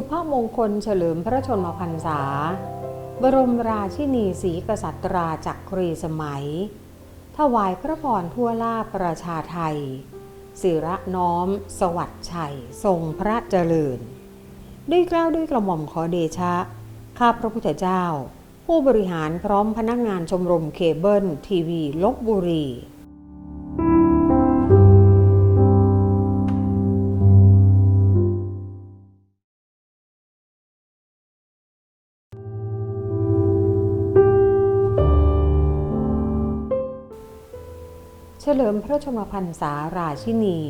สุภาพมงคลเฉลิมพระชนมพรรษา บรมราชินีศรีกษัตราจักรีสมัย ถวายพระพรทั่วล่าประชาไทย ศิระน้อม สวัสดิ์ชัย ทรงพระเจริญ ด้วยเกล้าวด้วยกระหม่อมขอเดชะ ข้าพระพุทธเจ้า ผู้บริหารพร้อมพนักงานชมรมเคเบิลทีวีลบบุรี มพระชนมพรรษาราชินี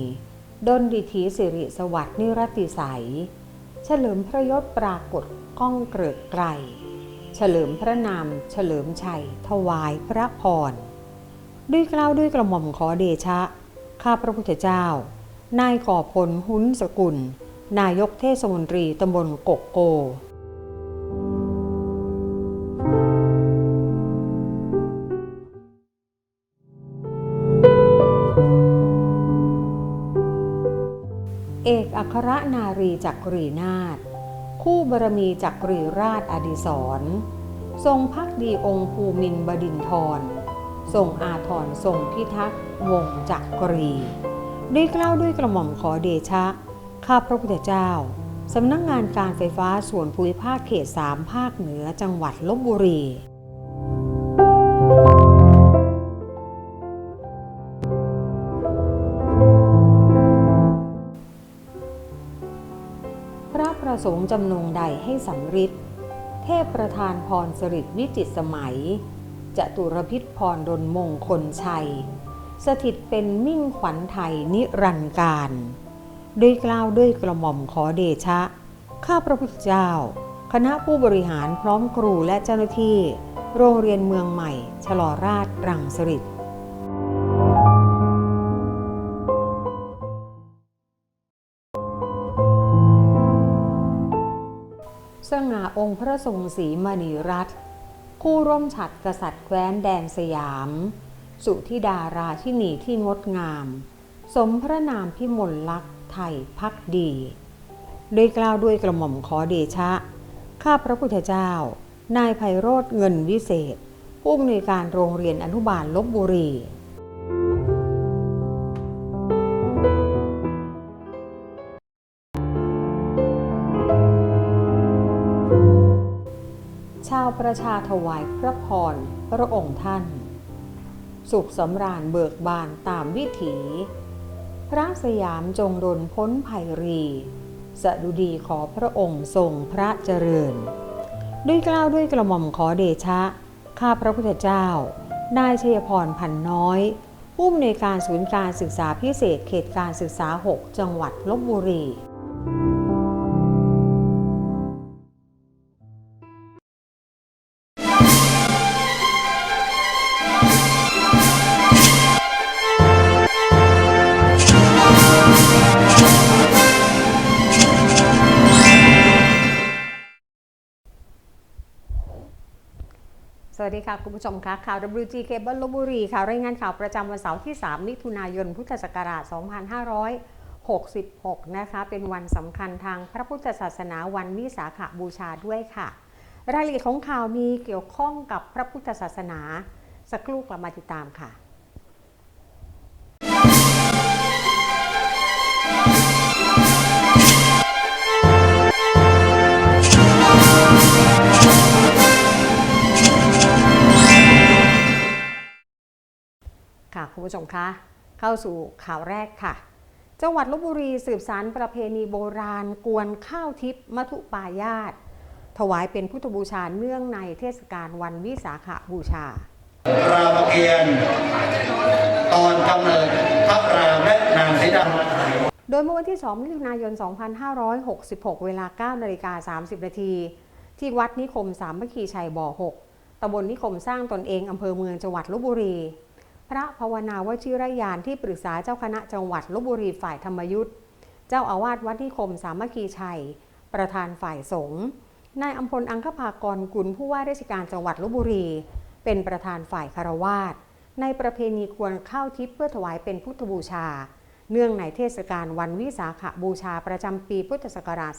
ดนดิถีสิริสวัสดิ์นิรติใสยเฉลิมพระยศปรากฏก้องเกริกไกรเฉลิมพระนามเฉลิมชัย ถวายพระพร ด้วยเกล้าวด้วยกระหม่อมขอเดชะ ข้าพระพุทธเจ้า นายก่อพลหุนสกุล นายกเทศมนตรีตำบลกกโก ครนารีจักรีนาถคู่บารมีจักรีราชอดิศรทรงพักดีองค์ภูมินบดินทรทรงอาทรทรงพิทักษ์วงศ์จักรีด้วยเกล้าวด้วยกระหม่อมขอเดชะ ข้าพระพุทธเจ้า สำนักงงานการไฟฟ้าส่วนภูมิภาคเขต 3 ภาคเหนือจังหวัดลบบุรี ประสงค์จำนงใดให้สำริดเทพประธานพรสริตวิจิตรสมัยจตุรพิษพรดลมงคลชัย สถิตเป็นมิ่งขวัญไทยนิรันดร์การด้วยกล่าวด้วยกระหม่อมขอเดชะ ข้าพระพุทธเจ้า คณะผู้บริหารพร้อมครูและเจ้าหน้าที่ โรงเรียนเมืองใหม่ ชลอราชรังสฤษ สง่าองค์พระทรงศรีมณีรัตน์คู่ร่มฉัดกษัตริย์แคว้นแดนสยาม สุธิดาราชินีที่งดงาม สมพระนามพิมลลักษ์ไทยพักดีด้วยกล่าวด้วยกระหม่อมขอเดชะ ข้าพระพุทธเจ้า นายไพโรธเงินวิเศษ ผู้อำนวยการโรงเรียนอนุบาลลบบุรี ประชาถวายพระพรพระองค์ท่าน สุขสำราญเบิกบานตามวิถี พระสยามจงดลพ้นภัยรีสดุดีขอพระองค์ทรงพระเจริญ ด้วยกล้าวด้วยกระหม่อมขอเดชะ ข้าพระพุทธเจ้า นายชัยพรพันน้อย ผู้อำนวยการศูนย์การศึกษาพิเศษเขตการศึกษา 6 จังหวัดลบบุรี ดีค่ะ คุณผู้ชมคะข่าว W G K บัลลบบุรีค่ะรายงานข่าวประจำวันเสาร์ที่ 3 มิถุนายน พุทธศักราช 2566 นะคะ เป็นวันสำคัญทางพระพุทธศาสนาวันวิสาขบูชาด้วยค่ะ รายละเอียดของข่าวมีเกี่ยวข้องกับพระพุทธศาสนา สักครู่กลับมาติดตามค่ะ คุณผู้ชมคะ เข้าสู่ข่าวแรกค่ะ จังหวัดลบบุรีสืบสารประเพณีโบราณ กวนข้าวทิพย์มัทุปายาต ถวายเป็นพุทธบูชาเนื่องในเทศกาลวันวิสาขบูชารามเกียรติ์ตอนกำเนิดพระรามและนางสีดาโดยเมื่อวันที่ 2 มิถุนายน 2566 เวลา 9 นาฬิกา 30 นาที ที่วัดนิคมสามัคคีชัยบ่อ 6ตำบลนิคมสร้างตนเองอำเภอเมืองจังหวัดลบบุรี พระภาวนาวชิรยานที่ปรึกษาเจ้าคณะจังหวัดลบบุรีฝ่ายธรรมยุทธ์เจ้าอาวาสวัดนิคมสามัคคีชัย ประธานฝ่ายสงฆ์นายอัมพลอังคภากรกุลผู้ว่าราชการจังหวัดลบบุรี เป็นประธานฝ่ายคารวาสในประเพณีควรเข้าทิพย์เพื่อถวายเป็นพุทธบูชา เนื่องในเทศกาลวันวิสาขบูชาประจำปีพุทธศักราช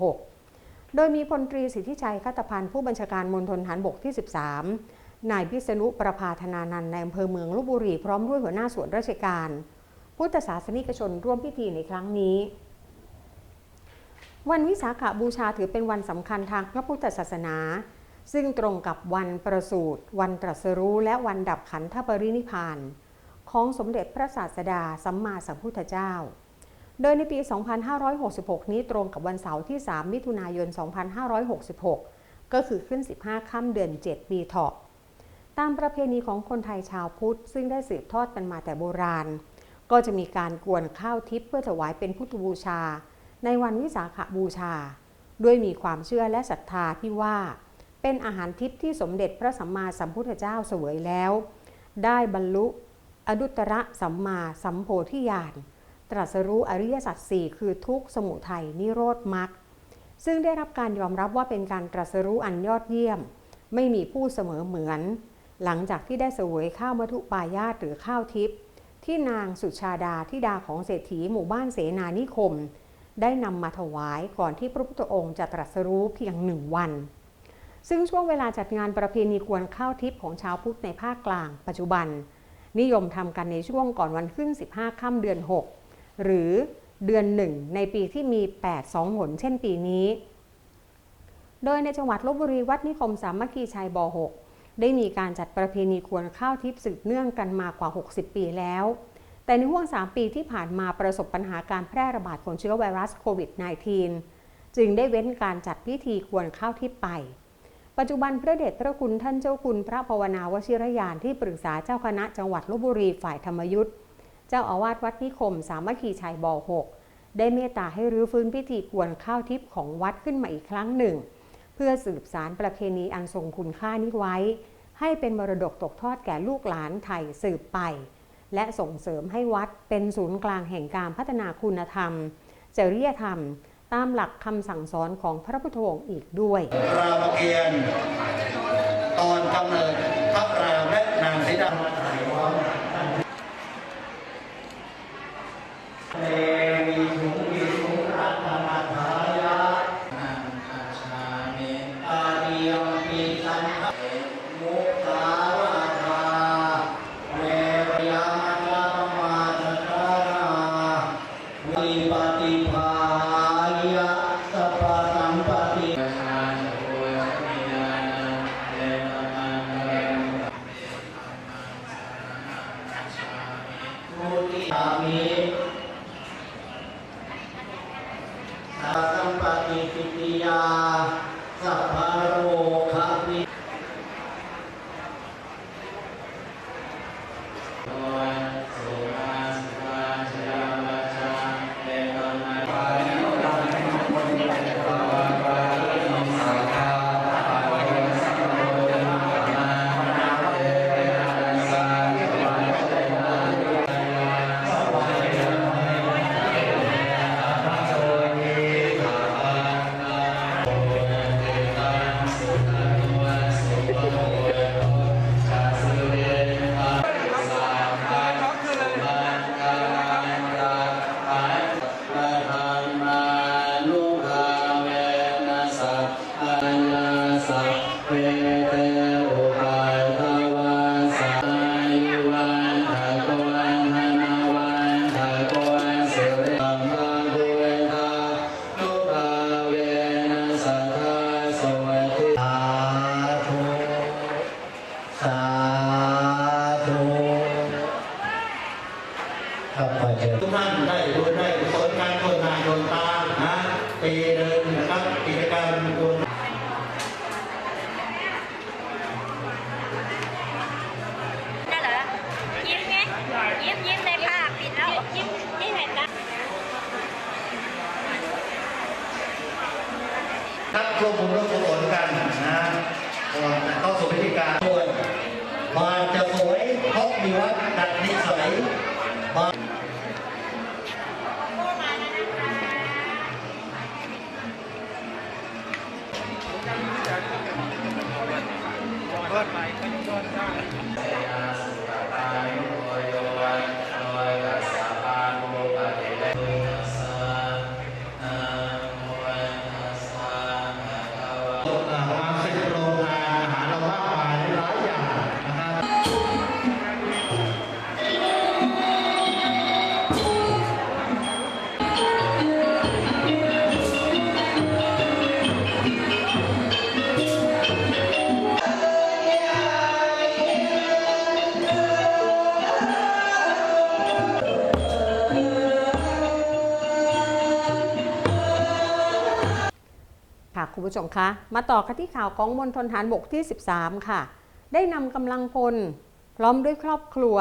2566 โดยมีพลตรีสิทธิชัยคัตพันธ์ผู้บัญชาการมณฑลฐานบกที่ 13 นายพิษณุประภาธนานันในอำเภอเมืองลบบุรีพร้อมด้วยหัวหน้าส่วนราชการ พุทธศาสนิกชนร่วมพิธีในครั้งนี้ วันวิสาขบูชาถือเป็นวันสำคัญทางพระพุทธศาสนา ซึ่งตรงกับวันประสูติวันตรัสรู้ และวันดับขันธปรินิพาน ของสมเด็จพระศาสดาสัมมาสัมพุทธเจ้า โดยในปี 2566 นี้ตรงกับวันเสาร์ที่ 3 มิถุนายน 2566 ก็คือขึ้น 15 ค่ำเดือน 7 ปีเถาะ ตามประเพณีของคนไทยชาวพุทธ ซึ่งได้สืบทอดกันมาแต่โบราณ ก็จะมีการกวนข้าวทิพย์เพื่อถวายเป็นพุทธบูชา ในวันวิสาขบูชา ด้วยมีความเชื่อและศรัทธาที่ว่า เป็นอาหารทิพย์ที่สมเด็จพระสัมมาสัมพุทธเจ้าเสวยแล้ว ได้บรรลุอดุตตรสัมมาสัมโพธิญาณตรัสรู้อริยสัจสี่คือทุกสมุทัยนิโรธมรรคซึ่งได้รับการยอมรับว่าเป็นการตรัสรู้อันยอดเยี่ยม ไม่มีผู้เสมอเหมือน หลังจากที่ได้เสวยข้าวมัทุปายาตหรือข้าวทิพย์ที่นางสุชาดาทิดาของเศรษฐีหมู่บ้านเสนานิคม ได้นำมาถวายก่อนที่พระพุทธองค์จะตรัสรู้เพียงหนึ่งวัน ซึ่งช่วงเวลาจัดงานประเพณีกวนข้าวทิพย์ของชาวพุทธในภาคกลาง ปัจจุบัน นิยมทำกันในช่วงก่อนวันขึ้น 15 ค่ำเดือน 6 หรือเดือน1ในปีที่มี 8 2หนเช่นปีนี้ โดยในจังหวัดลบบุรีวัดนิคมสามัคคีชัยบ6 ได้มีการจัดประเพณีกวนข้าวทิพย์สืบเนื่องกันมากว่า 60 ปีแล้ว แต่ในห่วง 3 ปีที่ผ่านมาประสบปัญหาการแพร่ระบาดของเชื้อไวรัสโควิด -19 จึงได้เว้นการจัดพิธีกวนข้าวทิพย์ไป ปัจจุบันพระเดชพระคุณท่านเจ้าคุณพระภาวนาวชิรยานที่ปรึกษาเจ้าคณะจังหวัดลบบุรีฝ่ายธรรมยุทธ์เจ้าอาวาสวัดนิคม สามัคคีชัยบ6ได้เมตตาให้รื้อฟื้นพิธีกวนข้าวทิพย์ของวัดขึ้นมาอีกครั้งหนึ่ง เพื่อสืบสารประเพณีอันทรงคุณค่านี้ไว้ ให้เป็นมรดกตกทอดแก่ลูกหลานไทยสืบไป และส่งเสริมให้วัดเป็นศูนย์กลางแห่งการพัฒนาคุณธรรม จริยธรรม ตามหลักคำสั่งสอนของพระพุทธองค์อีกด้วย รามเกียรติ์ตอนกำเนิดพระรามและนางสีดา ทุกท่านได้บุญได้กุศลการคนงานคนตานะปีหนึ่งนะครับกิจกรรมบุญนั่นเหรยิ้มยิ้มในผ้าปิดแล้วยิ้มไม่เห็นนะนักร่วมบุญร่วมกุศลกันนะก่อนเข้าสู่พิธีการด้วยบาจะสวยเพราะมีวัดดัดนิสัย คุณผู้ชมคะ มาต่อกันที่ข่าวของมณฑลฐานบกที่ 13 ค่ะ ได้นำกำลังพลพร้อมด้วยครอบครัว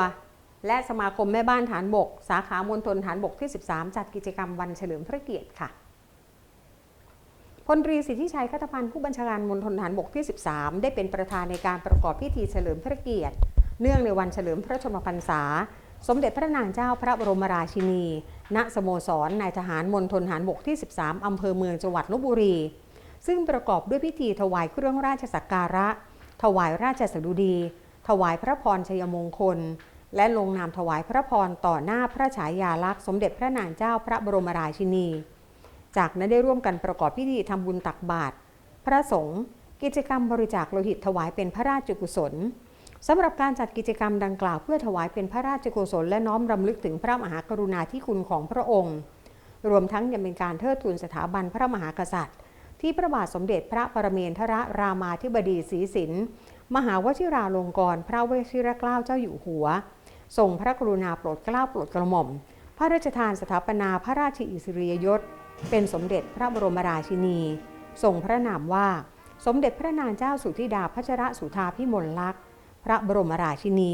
และสมาคมแม่บ้านฐานบก สาขามณฑลฐานบกที่ 13 จัดกิจกรรมวันเฉลิมพระเกียรติค่ะพลตรีสิทธิชัยคัตพันธ์ผู้บัญชาการมณฑลฐานบกที่ 13 ได้เป็นประธานในการประกอบพิธีเฉลิมพระเกียรติ เนื่องในวันเฉลิมพระชนมพรรษา สมเด็จพระนางเจ้าพระบรมราชินี ณ สโมสรนายทหารมณฑลฐานบกที่ 13 อำเภอเมืองจังหวัดลบบุรี ซึ่งประกอบด้วยพิธีถวายเครื่องราชสักการะ ถวายราชสดุดี ถวายพระพรชัยมงคล และลงนามถวายพระพรต่อหน้าพระฉายาลักษณ์สมเด็จพระนางเจ้าพระบรมราชินี จากนั้นได้ร่วมกันประกอบพิธีทำบุญตักบาตรพระสงฆ์กิจกรรมบริจาคโลหิตถวายเป็นพระราชกุศลสำหรับการจัดกิจกรรมดังกล่าวเพื่อถวายเป็นพระราชกุศลและน้อมรำลึกถึงพระมหากรุณาธิคุณของพระองค์ รวมทั้งยังเป็นการเทิดทูนสถาบันพระมหากษัตริย์ ที่พระบาทสมเด็จพระปรเมนทรรามาธิบดีศรีสินมหาวชิราลงกรณพระเวชิรเกล้าเจ้าอยู่หัวทรงพระกรุณาโปรดเกล้าโปรดกระหม่อม พระราชทานสถาปนาพระราชอิสริยยศ เป็นสมเด็จพระบรมราชินี ทรงพระนามว่า สมเด็จพระนางเจ้าสุธิดาพัชรสุธาพิมลลักษณ์ พระบรมราชินี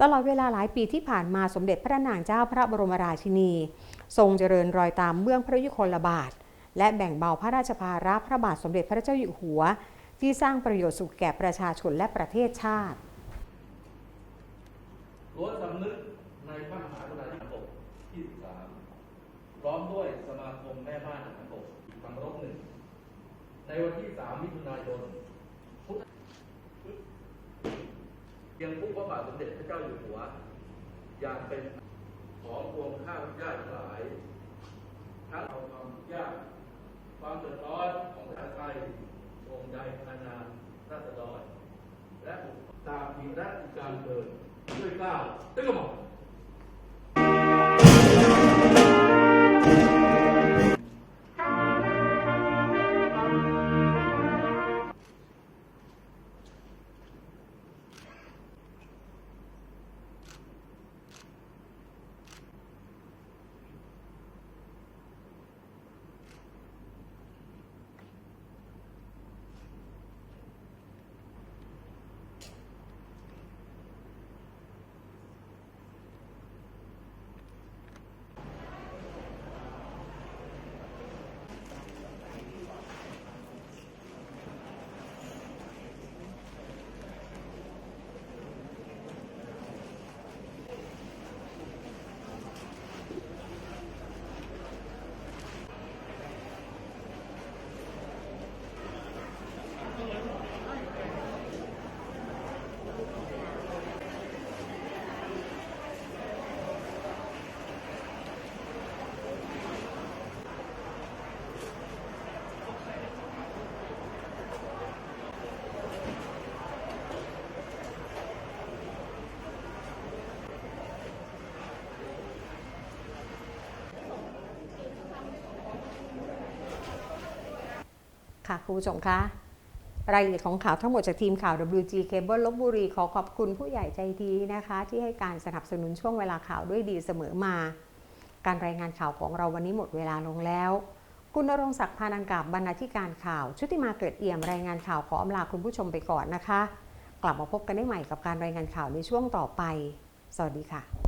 ตลอดเวลาหลายปีที่ผ่านมาสมเด็จพระนางเจ้าพระบรมราชินี ทรงเจริญรอยตามเบื้องพระยุคลบาท และแบ่งเบาพระราชภาระพระบาทสมเด็จพระเจ้าอยู่หัว ที่สร้างประโยชน์สุขแก่ประชาชนและประเทศชาติล้วนสำนึกในพระมหากรุณาธิคุณที่3พร้อมด้วยสมาคมแม่บ้านทหารบกทำรบหนึ่ง ในวันที่ 3 มิถุนายนพุทธยังผู้พระบาทสมเด็จพระเจ้าอยู่หัว อย่างเป็นของปวงข้าพเจ้าทั้งหลาย ทั้งเอาความยาก ความเดือดร้อนของประชาชนทยวงใยพนานราษฎรและตามมีรัฐการเดินด้วยก้าวด้วยกระหม่อม ค่ะคุณผู้ชมคะรายละเอียดของข่าวทั้งหมดจากทีมข่าว WG Cable ลบบุรี ขอขอบคุณผู้ใหญ่ใจดีนะคะ ที่ให้การสนับสนุนช่วงเวลาข่าวด้วยดีเสมอมา การรายงานข่าวของเราวันนี้หมดเวลาลงแล้ว คุณณรงศักดิ์พานังกาบบรรณาธิการข่าว ชุติมาเกิดเอี่ยมรายงานข่าวขออำลาคุณผู้ชมไปก่อนนะคะ กลับมาพบกันได้ใหม่กับการรายงานข่าวในช่วงต่อไป สวัสดีค่ะ